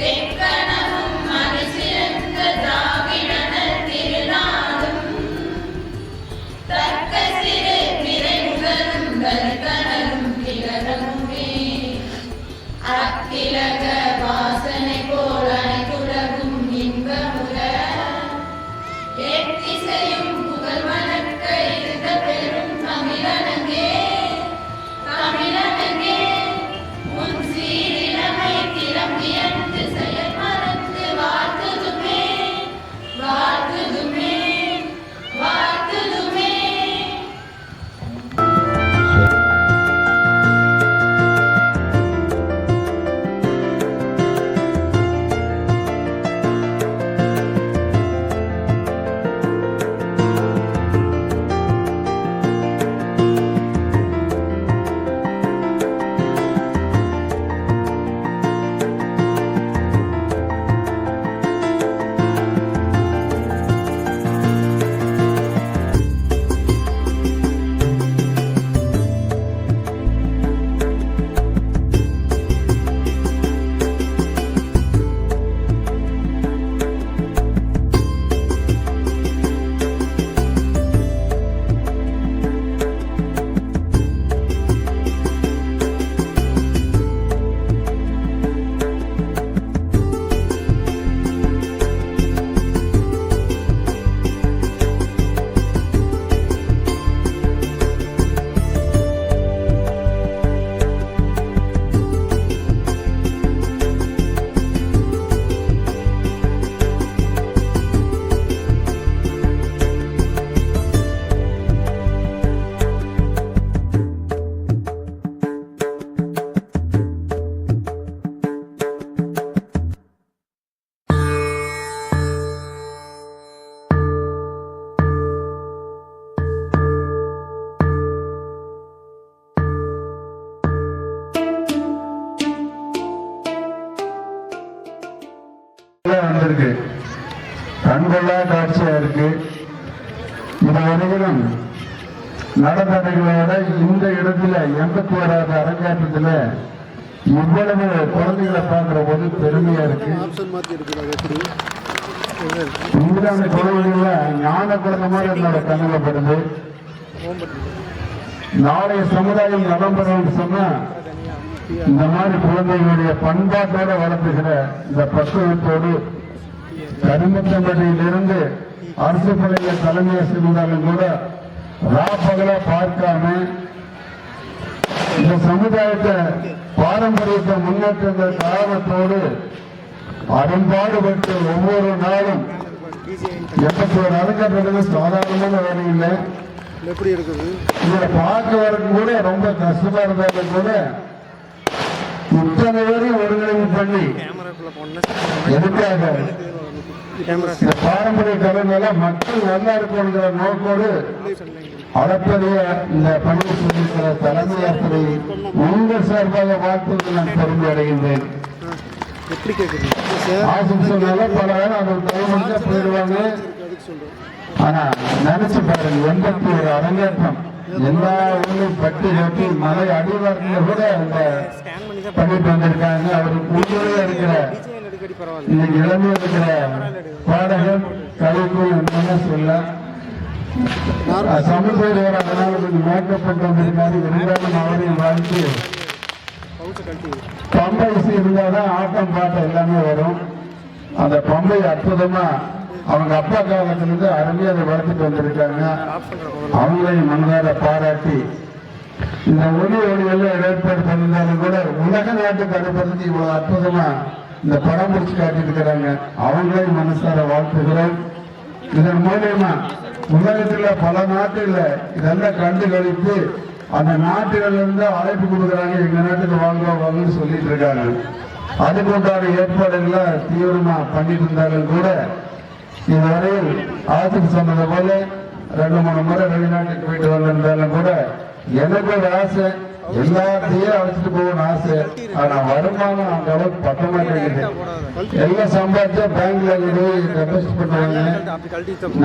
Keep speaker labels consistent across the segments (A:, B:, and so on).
A: Thank you. இருக்கு. கண்கொள்ளா காட்சியா இருக்கு. இது வரையிலும் நடந்தவைகளோட இந்த இடத்துல எண்பத்தி ஓராவது அரங்காட்டத்துல இவ்வளவு குழந்தைகளை பார்க்கிற போது பெருமையா இருக்கு.
B: இங்கிலாந்து மாற்றி
A: குழந்தைகள ஞான குழந்தை மாதிரி என்னோட கண்ணில் படுது. நாளைய சமுதாயம் நலம் பெறணும்னு சொன்னா இந்த மாதிரி குழந்தைகளுடைய பண்பாட்டோட வளர்த்துகிற இந்த பக்குவத்தோடு கருமத்தம்பட்டியிலிருந்து அரசு பள்ளியில் தலைமை இருந்தாலும் கூட ராப்பகலா பார்க்காம இந்த சமுதாயத்தை பாரம்பரியத்தை முன்னேற்ற காரணத்தோடு அரும்பாடுபட்டு ஒவ்வொரு நாளும் எண்பத்தி ஒரு அறக்கட்டளை சாதாரணமான வேலை இல்லை
B: எப்படி இருக்குது
A: இதை பார்க்க வரக்கும் கூட ரொம்ப கஷ்டமா இருந்தாலும் கூட இத்தனை பேரையும் ஒருங்கிணைப்பு பண்ணி எதுக்காக? பாரம்பரிய கலைஞர மக்கள் நல்லா இருக்கணுங்கிற நோக்கோடு அளப்பரிய இந்த பணியை சொல்லியிருக்கிற தலைமை ஆசிரியை உங்கள் சார்பாக வாழ்த்துவதை நான் பெருமை அடைகின்றேன்.
B: எப்படி கேட்குது சார்
A: ஆசிரியர் சொன்னால பல பேர் போயிடுவாங்க.
B: சொல்கிறேன்
A: ஆனா நினைச்சு பாருங்க எண்பத்தி ஒரு அரங்கேற்றம். எல்லா ஊர்லயும் பட்டி கட்டி மலை அடிவாரத்துல கூட
B: தான்
A: பண்ணிட்டு வந்திருக்காங்க. அவருக்கு உள்ளே இருக்கிற இன்னைக்கு இளமை இருக்கிற பாடகர் கலைக்குள் என்னன்னு சொல்ல சமுதாயம் அதனால கொஞ்சம் மேக்கப் பண்ணிட்டு வந்திருக்காரு இருந்தாலும் அவரையும் வாழ்த்து. பம்பை இசை இருந்தாதான் ஆட்டம் பாட்டம் எல்லாமே வரும். அந்த பம்பை அற்புதமா அவங்க அப்பா காலத்திலிருந்து அருமையா அதை வளர்த்துட்டு வந்திருக்காங்க. அவங்களையும் மனதார பாராட்டி. இந்த ஒளி ஒளி எல்லாம் ஏற்பாடு பண்ணியிருந்தாலும் கூட உலக நாட்டுக்கு அனுப்புறதுக்கு இவ்வளவு அற்புதமா இந்த படம் முடிச்சு காட்டியிருக்கிறாங்க. அவங்களே மனசார வாழ்த்துகிறோம். இதன் மூலியமா உலகத்துல பல நாட்டுல இதெல்லாம் கண்டு கழித்து அந்த நாட்டுகள்ல இருந்து அழைப்பு கொடுக்குறாங்க. எங்க நாட்டுக்கு வாங்க வாங்கன்னு சொல்லிட்டு இருக்காங்க. அதுக்கு உண்டான ஏற்பாடுகளை தீவிரமா பண்ணிட்டு இருந்தாலும் கூட இதுவரையில் ஆசிரியர் சொன்னது போல ரெண்டு மூணு முறை வெளிநாட்டுக்கு போயிட்டு வந்திருந்தாலும் கூட எனக்கு ஒரு ஆசை. எல்லாத்தையும் அழைச்சிட்டு போகணும்னு ஆசை. ஆனா வருமானம் அந்த அளவுக்கு பத்த மாட்டேங்குது. எல்லாம் சம்பாதிச்சா பேங்க்ல போய் டெபாசிட் பண்ணுவாங்க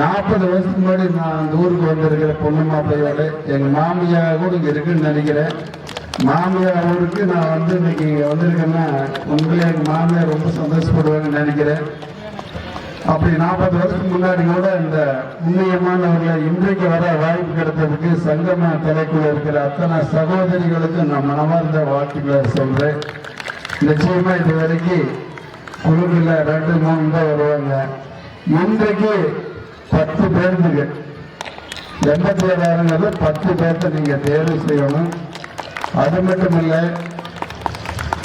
A: நாற்பது வருஷத்துக்கு முன்னாடி நான் அந்த ஊருக்கு வந்திருக்கிற பொண்ணு மாப்பிள்ளையோட எங்க மாமியா கூட இங்க இருக்குன்னு நினைக்கிறேன். மாமியார் ஊருக்கு நான் வந்து இன்னைக்கு இங்க வந்திருக்கேன்னா உங்களே எங்க மாமியார் ரொம்ப சந்தோஷப்படுவாங்கன்னு நினைக்கிறேன். அப்படி நாற்பது வருஷத்துக்கு முன்னாடி கூட இந்த முன்னியமானவர்களை இன்றைக்கு வர வாய்ப்பு கிடைத்ததுக்கு சங்கம தலைக்குள்ள இருக்கிற அத்தனை சகோதரிகளுக்கு நான் மனமார்ந்த வாழ்த்துக்களை சொல்றேன். நிச்சயமா இது வரைக்கும் குழுவில் ரெண்டு மூணு தான் வருவாங்க. இன்றைக்கு பத்து பேருந்துங்க. எண்பத்தி ஏழாயிரங்கிறது பத்து பேர்த்த நீங்க தேர்வு செய்யணும். அது மட்டும் இல்லை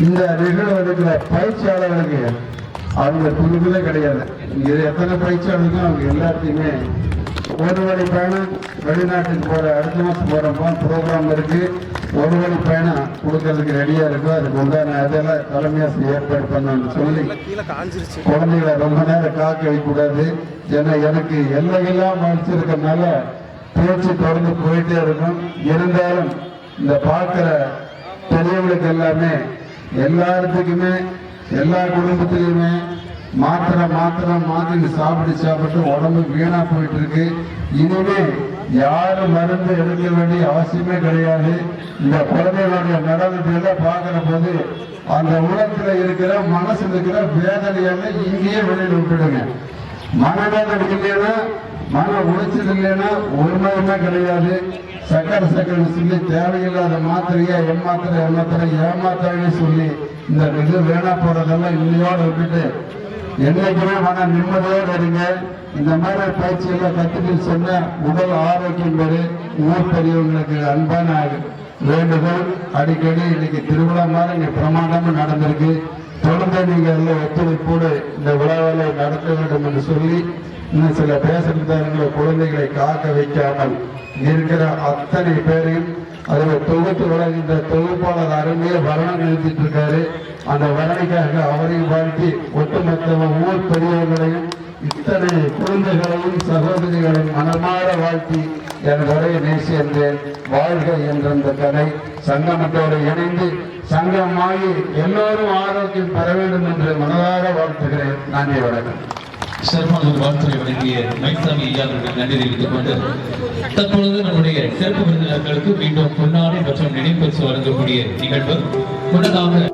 A: இந்த நிகழ்வு இருக்கிற பயிற்சியாளர்களுக்கு அவங்க குழுக்களே கிடையாது. இது எத்தனை பயிற்சியாளர்கள் அவங்க எல்லாத்தையுமே ஒரு வழி பயணம் வெளிநாட்டுக்கு போற அடுத்த மாசம் போறப்போ ப்ரோக்ராம் இருக்கு. ஒரு வழி பயணம் கொடுக்கறதுக்கு ரெடியா இருக்கும். அதுக்கு உண்டான அதெல்லாம் தலைமையாசி ஏற்பாடு பண்ணணும்னு சொல்லி குழந்தைகளை ரொம்ப நேரம் காக்க வைக்கக்கூடாது. ஏன்னா எனக்கு எல்லையெல்லாம் வச்சிருக்கனால பேச்சு தொடர்ந்து போயிட்டே இருக்கும். இருந்தாலும் இந்த பார்க்கிற பெரியவங்களுக்கு எல்லாமே எல்லாத்துக்குமே எல்லா குடும்பத்திலையுமே மாத்திரை மாத்திரை மாத்திரை சாப்பிட்டு சாப்பிட்டு உடம்பு வீணா போயிட்டு இருக்கு இனிமே யாரும் மருந்து எடுக்க வேண்டிய அவசியமே கிடையாது. இந்த குழந்தைகளுடைய நடவடிக்கைகளை எல்லாம் பார்க்கிற போது அந்த உலகத்துல இருக்கிற மனசு இருக்கிற வேதனையெல்லாம் இங்கேயே வெளியில் விட்டுடுங்க. மனவேதனை இல்லைன்னா மன உளைச்சல் இல்லைன்னா ஒரு கிடையாது. சக்கர சக்கரை சொல்லி தேவையில்லாத மாத்திரையா ஏமாத்திரை ஏமாத்திரை ஏமாத்திரைன்னு சொல்லி இந்த இது வேணா போறதெல்லாம் இல்லையோட விட்டுட்டு என்னைக்குமே மன நிம்மதியோடு இருங்க. இந்த மாதிரி பயிற்சி எல்லாம் கத்துட்டு சொன்ன உடல் ஆரோக்கியம் பெரு ஊர் பெரியவங்களுக்கு அன்பான வேண்டுகோள் அடிக்கடி இன்னைக்கு திருவிழா மாதிரி இங்க பிரமாண்டமா நடந்திருக்கு. தொடர்ந்து ஒத்துழைப்போடு இந்த விழாவை நடத்த வேண்டும் என்று சொல்லி இன்னும் சில பேசுறதாரங்களை குழந்தைகளை காக்க வைக்காமல் இருக்கிற அத்தனை பேரையும் அதில் தொகுத்து வழங்குகின்ற தொகுப்பாளர் அருமையை வரணம் எழுதிட்டு இருக்காரு. அந்த வரணைக்காக அவரையும் வாழ்த்தி ஒட்டுமொத்த ஊர் பெரியவர்களையும் இத்தனை குழந்தைகளையும் சகோதரிகளையும் மனமாற வாழ்த்தி என் வரையை நேசியன்றேன் வாழ்க என்ற இந்த கதை சங்கமத்தோடு இணைந்து சங்கமாகி எல்லோரும் ஆரோக்கியம் பெற வேண்டும் என்று மனதார வாழ்த்துகிறேன். நன்றி வணக்கம்.
C: சிறப்பான வாழ்த்துறை வழங்கிய மைசாமி ஐயா அவர்கள் நன்றி தெரிவித்துக் கொண்டு தற்பொழுது நம்முடைய சிறப்பு விருந்தினர்களுக்கு மீண்டும் பொன்னாடை மற்றும் நினைப்பரிசு வழங்கக்கூடிய நிகழ்வு முன்னதாக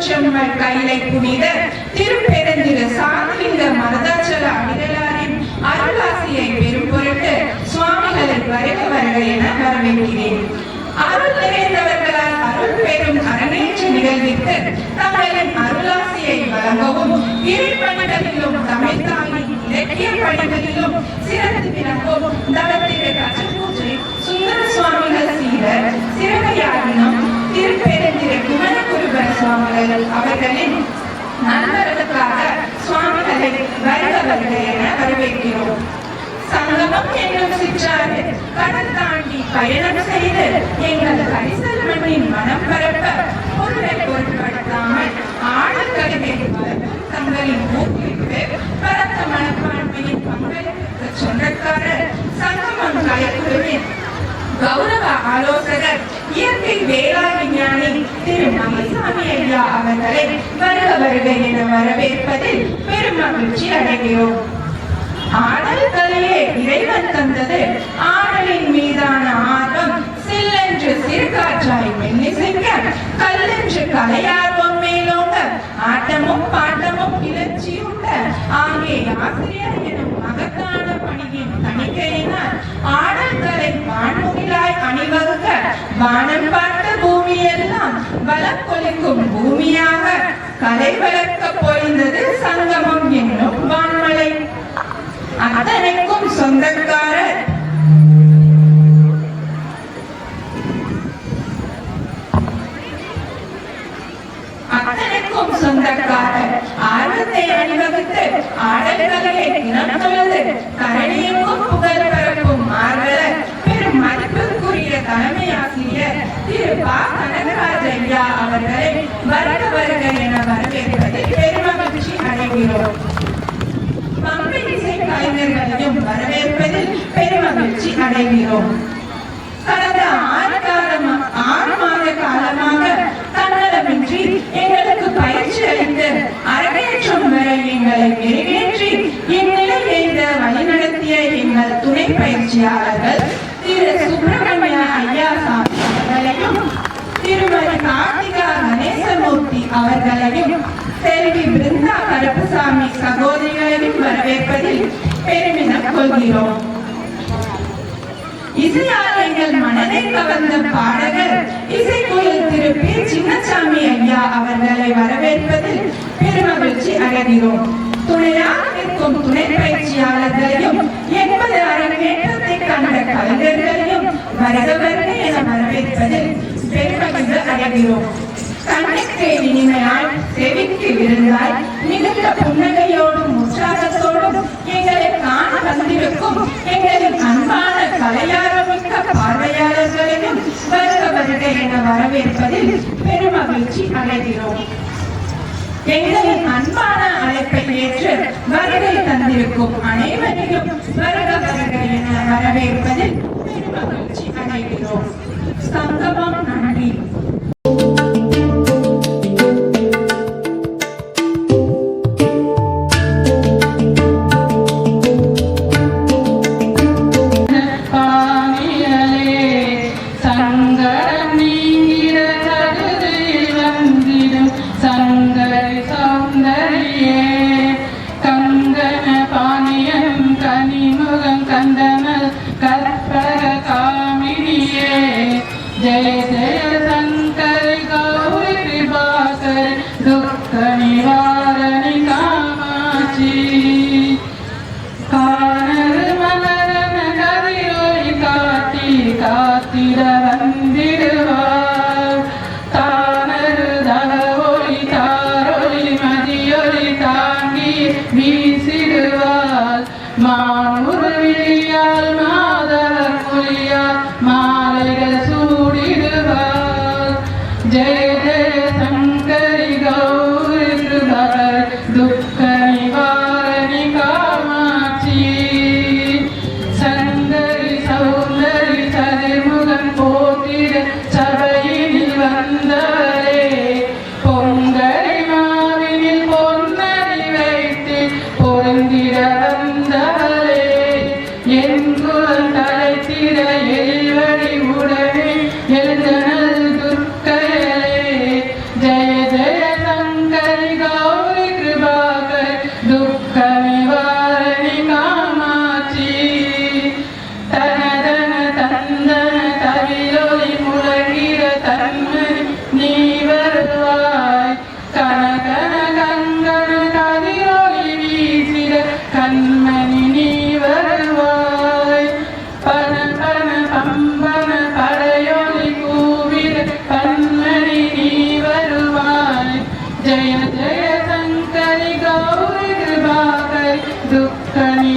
D: தமிழருச்செம்மல் கைலை புனித திருப்பெருந்திரு சாந்தலிங்க மருதாச்சல அடிகளாரின் அருளாசியை பெரும் பொருட்டு சுவாமிகளை வருக வருக என வரவேற்கிறேன். அருள் நிறைந்தவர்களால் அருள் பெறும் அரங்கேற்ற நிகழ்வித்து தமிழின் அருளாசியை வழங்கவும் இருப்பணிகளிலும் தமிழ் தாயின் இலக்கிய பணிகளிலும் சிறந்து விளங்கும் தவத்திரு கச்சபூஜை சுந்தர சுவாமிகள் சீரர் சிறகையாகினம் திருப்பெரு குமரகுருபர சுவாமிகள் அவர்களின் நண்பர்களுக்காக சுவாமிகளை வருபவர்களை என வரவேற்கிறோம். சங்கமம் என்னும் சிற்றாறு கடல் தாண்டி பயணம் செய்து எங்கள் கரிசல் மண்ணின் மனம் பரப்ப பொருளை பொருட்படுத்தாமல் ஆழக்கருவில் தங்களின் ஊக்குவிப்பு பரந்த மனப்பான்மையின் பங்களிப்பு சொந்தக்காரர் சங்கமம் கலைக்குழுவின் கௌரவ ஆலோசகர் இயற்கை வேளாண் விஞ்ஞானி திரு மகேசாமி ஐயா அவர்களை வருக வருக என வரவேற்பதில் பெரும் மகிழ்ச்சி அடைகிறோம். ஆடல் கலையே இறைவன் தந்தது. ஆடலின் மீதான ஆர்வம் சில்லென்று சிறுகாற்றாய் மெல்லிசைக்க கல்லென்று கலையார்வம் மேலோங்க. ஆட்டமும் பாட்டமும் கிளர்ச்சியுண்ட ஆங்கே ஆசிரியர் வானம் பார்த்த பூமியெல்லாம் வளம் கொலிக்கும் பூமியாக. கலை வளர்க்க பொழிந்தது சங்கமம் என்னும் வான்மலை. அத்தனைக்கும் சொந்தக்காரர். அத்தனைக்கும் சொந்தக்காரர். ஆர்வத்தை அணிவகுத்து ஆடல்களை இனம் தொழுது கரணியமும் புகழ் பரப்பும் ஆர்வலர். பெரும் மதிப்பு தலைமை ஆசிரியர் திரு பா கனகராஜ் ஐயா அவர்களை வருக வருக என வரவேற்பதில் பெருமகிழ்ச்சி அடைகிறோம். பம்பை இசை கலைஞர்களையும் வரவேற்பதில் பெருமகிழ்ச்சி அடைகிறோம் கடந்த ஆறு காலம் ஆறு மாத காலமாக தன்னலமின்றி எங்களுக்கு பயிற்சி அளித்து அரங்கேற்றம் வரை எங்களை நிறைவேற்றி இந்நிலை எய்த வழிநடத்திய எங்கள் துணை பயிற்சியாளர்கள் திரு சுப்ர அவர்களையும் திருமதி கார்த்திகா கணேசமூர்த்தி அவர்களையும் செல்வி பிருந்தா கருப்புசாமி சகோதரிகளையும் வரவேற்பதில் பெருமிதம் கொள்கிறோம். இசையால் மனதை கவர்ந்த பாடகர் இசைக்குயில் திரு பி. சின்னசாமி ஐயா அவர்களை வரவேற்பதில் பெருமகிழ்ச்சி அடைகிறோம். துணையாக நிற்கும் துணை பயிற்சியாளர்களையும் வேண்டும் அடைகிறோம் கண்ணுக்கு இனிமையாய் செவிக்கு விருந்தாய் மிகுந்த புன்னகையோடும் உற்சாகத்தோடும் எங்களை காண வந்திருக்கும் எங்களின் அன்பான கலையாரமிக்க பார்வையாளர்களையும் வருக வருக என வரவேற்பதில் பெருமகிழ்ச்சி அடைகிறோம். எங்களின் அன்பான அழைப்பை ஏற்று வருகை தந்திருக்கும் அனைவரையும் வருக வருக என வரவேற்பதில்
E: जय शंकर गौ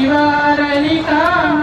E: நிவாரணி காமாட்சி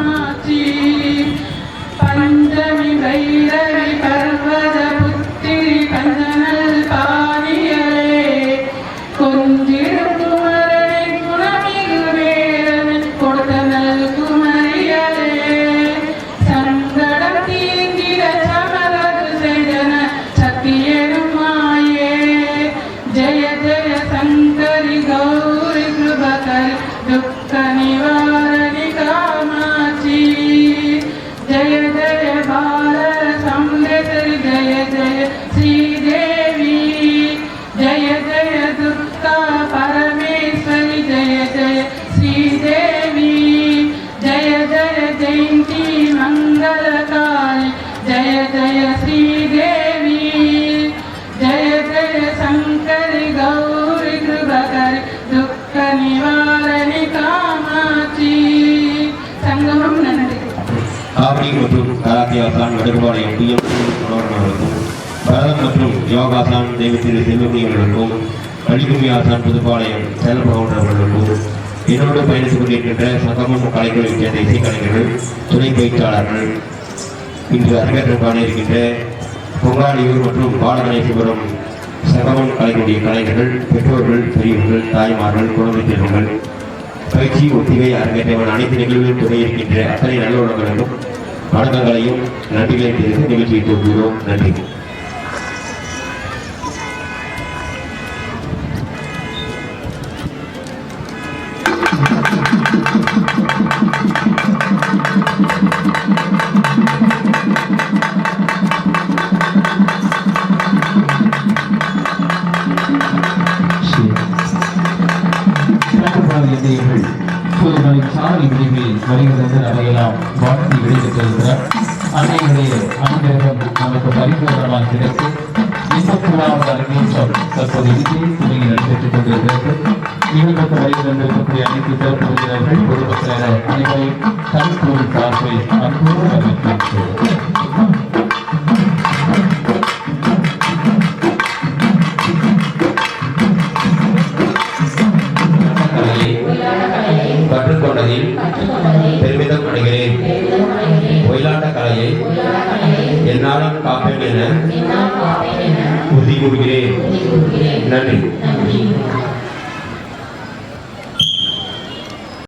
F: பரதம் மற்றும் யோகாசான் தெய்வத்திரு செல்வமணி அவர்களுக்கும் வள்ளிக்குமி ஆசான் புதுப்பாளையம் செல்பகவுண்டர் அவர்களுக்கும் என்னோடு பயணித்துக் கொண்டிருக்கின்ற சங்கமம் கலைகளைச் சேர்ந்த இசைக்கலைஞர்கள் துணை பயிற்சியாளர்கள். இன்று அரங்கேற்றம் இருக்கின்ற பொங்காளியூர் மற்றும் பாலகணேசபுரம் சங்கமம் கலைக்கூடிய கலைஞர்கள் பெற்றோர்கள் பெரியவர்கள் தாய்மார்கள் குழந்தைகள் பயிற்சி ஒத்திகை அரங்கேற்றவன் அனைத்து நிகழ்வுகளில் துணை இருக்கின்ற அத்தனை நல்ல உணவுகளுக்கும் வணக்கங்களையும் நன்றிகளையும் தெரிவித்து நிகழ்ச்சியை தோற்றுகிறோம் நன்றி.
C: நிகழ்வுக்கு வருகிறந்திருக்கக்கூடிய அனைத்து சிறப்பு விருந்தினர்கள் பொதுமக்கள் அனைவரையும் கல்கூரி சார்பில் அன்போடு வரவேற்கிறோம்.
F: கலையை கற்றுக்கொண்டதில் பெருமிதம் அடைகிறேன் ஒயிலாட்ட கலையை என்னாலும் காப்பேன் என உறுதி கூறுகிறேன். நன்றி.